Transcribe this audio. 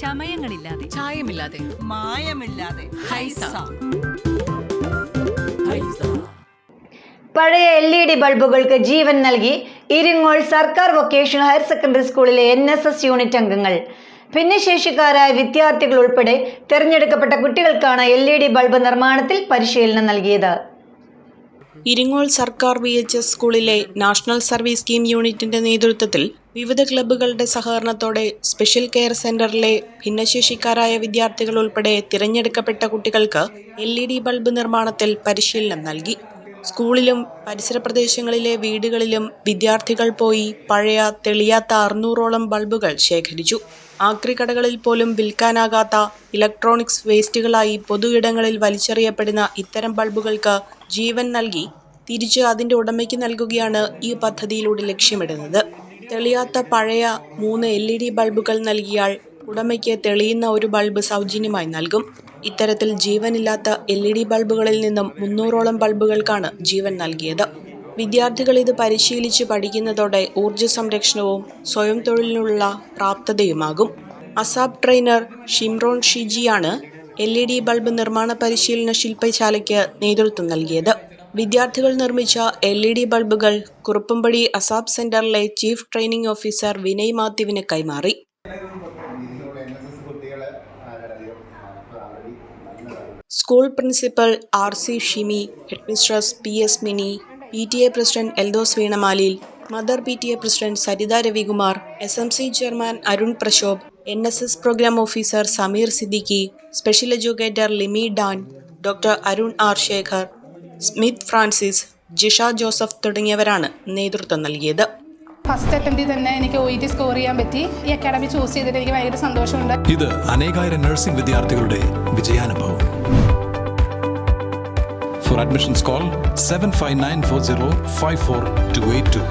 ചമയങ്ങളില്ലാതെ. ചായമില്ലാതെ. മായമില്ലാതെ. ഹൈസ. പഴയ എൽ ഇ ഡി ബൾബുകൾക്ക് ജീവൻ നൽകി ഇരിങ്ങോൾ സർക്കാർ വൊക്കേഷണൽ ഹയർ സെക്കൻഡറി സ്കൂളിലെ എൻ എസ് എസ് യൂണിറ്റ് അംഗങ്ങൾ. ഭിന്നശേഷിക്കാരായ വിദ്യാർത്ഥികൾ ഉൾപ്പെടെ തിരഞ്ഞെടുക്കപ്പെട്ട കുട്ടികൾക്കാണ് എൽ ഇ ഡി ബൾബ് നിർമ്മാണത്തിൽ പരിശീലനം നൽകിയത്. ഇരിങ്ങോൾ സർക്കാർ വി എച്ച് എസ് സ്കൂളിലെ നാഷണൽ സർവീസ് സ്കീം യൂണിറ്റിന്റെ നേതൃത്വത്തിൽ വിവിധ ക്ലബ്ബുകളുടെ സഹകരണത്തോടെ സ്പെഷ്യൽ കെയർ സെന്ററിലെ ഭിന്നശേഷിക്കാരായ വിദ്യാർത്ഥികൾ ഉൾപ്പെടെ തിരഞ്ഞെടുക്കപ്പെട്ട കുട്ടികൾക്ക് എൽ ഇ ഡി ബൾബ് നിർമ്മാണത്തിൽ പരിശീലനം നൽകി. സ്കൂളിലും പരിസര പ്രദേശങ്ങളിലെ വീടുകളിലും വിദ്യാർത്ഥികൾ പോയി പഴയ തെളിയാത്ത അറുന്നൂറോളം ബൾബുകൾ ശേഖരിച്ചു. ആക്രിക്കടകളിൽ പോലും വിൽക്കാനാകാത്ത ഇലക്ട്രോണിക്സ് വേസ്റ്റുകളായി പൊതു ഇടങ്ങളിൽ വലിച്ചെറിയപ്പെടുന്ന ഇത്തരം ബൾബുകൾക്ക് ജീവൻ നൽകി. തിരിച്ച് അതിന്റെ ഉടമയ്ക്ക് നൽകുകയാണ് ഈ പദ്ധതിയിലൂടെ ലക്ഷ്യമിടുന്നത്. തെളിയാത്ത പഴയ മൂന്ന് എൽ ഇ ഡി ബൾബുകൾ നൽകിയാൽ ഉടമയ്ക്ക് തെളിയുന്ന ഒരു ബൾബ് സൗജന്യമായി നൽകും. ഇത്തരത്തിൽ ജീവനില്ലാത്ത എൽ ഇ ഡി ബൾബുകളിൽ നിന്നും മുന്നൂറോളം ബൾബുകൾക്കാണ് ജീവൻ നൽകിയത്. വിദ്യാർത്ഥികൾ ഇത് പരിശീലിച്ച് പഠിക്കുന്നതോടെ ഊർജ സംരക്ഷണവും സ്വയം തൊഴിലിനുള്ള പ്രാപ്തതയുമാകും. അസാബ് ട്രെയിനർ ഷിംറോൺ ഷിജിയാണ് എൽ ഇ ഡി ബൾബ് നിർമ്മാണ പരിശീലന ശില്പശാലയ്ക്ക് നേതൃത്വം നൽകിയത്. വിദ്യാർത്ഥികൾ നിർമ്മിച്ച എൽ ഇ ഡി ബൾബുകൾ കുറുപ്പുംപടി അസാബ് സെന്ററിലെ ചീഫ് ട്രെയിനിംഗ് ഓഫീസർ വിനയ് മാത്യുവിന് കൈമാറി. School principal R C Shimi headmistress P S Mini P T A president Eldos Veenamalil mother P T A president Saritha Ravikumar S M C chairman Arun Prashobh N S S programme officer Sameer Siddiqui special educator Limi Dan doctor Arun R Shekhar Smith Francis Jisha Joseph തുടങ്ങിയവരാണ് നേതൃത്വം നൽകിയത്. First അറ്റംപ്റ്റിൽ തന്നെ എനിക്ക് O E T score ചെയ്യാൻ പറ്റി. ഈ academy choose ചെയ്തിട്ട് എനിക്ക് ഭയങ്കര സന്തോഷമുണ്ട്. ഇത് അനേകായിരം നഴ്സിംഗ് വിദ്യാർത്ഥികളുടെ വിജയാനുഭവം. For admissions call seven five nine four zero five four two eight two